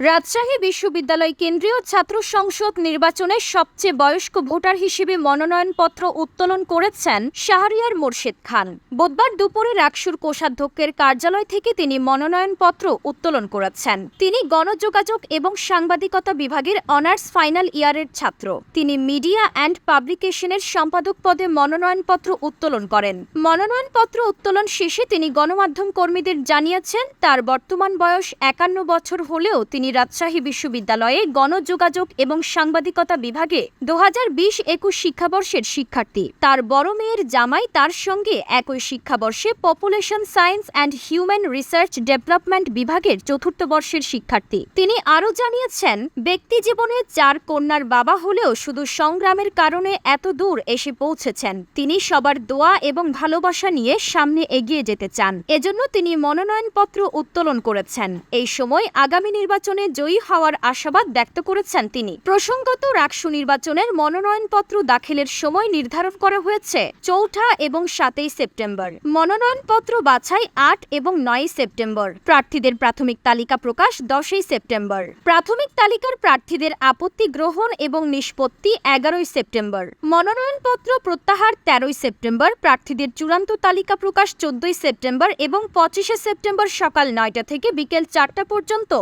রাজশাহী বিশ্ববিদ্যালয় কেন্দ্রীয় ছাত্র সংসদ নির্বাচনে সবচেয়ে বয়স্ক ভোটার হিসেবে মনোনয়নপত্র উত্তোলন করেছেন শাহরিয়ার মোর্শেদ খান। বুধবার দুপুরে রাকসুর কোষাধ্যক্ষের কার্যালয় থেকে তিনি মনোনয়নপত্র উত্তোলন করেছেন। তিনি গণযোগাযোগ এবং সাংবাদিকতা বিভাগের অনার্স ফাইনাল ইয়ারের ছাত্র। তিনি মিডিয়া অ্যান্ড পাবলিকেশনের সম্পাদক পদে মনোনয়নপত্র উত্তোলন করেন। মনোনয়নপত্র উত্তোলন শেষে তিনি গণমাধ্যম কর্মীদের জানিয়েছেন, তার বর্তমান বয়স একান্ন বছর হলেও তিনি রাজশাহী বিশ্ববিদ্যালয়ে গণযোগাযোগ এবং সাংবাদিকতা বিভাগে দু হাজার বিশ একুশ শিক্ষাবর্ষের শিক্ষার্থী। তার বড় মেয়ের জামাই তার সঙ্গে একই শিক্ষাবর্ষে population science and human research development বিভাগের চতুর্থ বর্ষের শিক্ষার্থী। তিনি আরও জানিয়েছেন, ব্যক্তি জীবনে চার কন্যার বাবা হলেও শুধু সংগ্রামের কারণে এত দূর এসে পৌঁছেছেন। তিনি সবার দোয়া এবং ভালোবাসা নিয়ে সামনে এগিয়ে যেতে চান। এজন্য তিনি মনোনয়নপত্র উত্তোলন করেছেন। এই সময় আগামী নির্বাচনে জয়ী হওয়ার আশাবাদ ব্যক্ত করেছেন তিনি। প্রসঙ্গত রাকসু নির্বাচনের মনোনয়নপত্র দাখিলের সময় নির্ধারণ করা হয়েছে চৌঠা এবং সাতই সেপ্টেম্বর। মনোনয়নপত্র বাছাই আট এবং নয় সেপ্টেম্বর। প্রার্থীদের প্রাথমিক তালিকা প্রকাশ দশই সেপ্টেম্বর। প্রাথমিক তালিকার প্রার্থীদের আপত্তি গ্রহণ এবং নিষ্পত্তি এগারোই সেপ্টেম্বর। মনোনয়নপত্র প্রত্যাহার তেরোই সেপ্টেম্বর। প্রার্থীদের চূড়ান্ত তালিকা প্রকাশ চোদ্দই সেপ্টেম্বর এবং পঁচিশে সেপ্টেম্বর সকাল নয়টা থেকে বিকেল চারটা পর্যন্ত।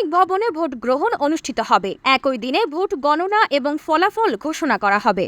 একাডেমিক ভবনে ভোট গ্রহণ অনুষ্ঠিত হবে। একই দিনে ভোট গণনা এবং ফলাফল ঘোষণা করা হবে।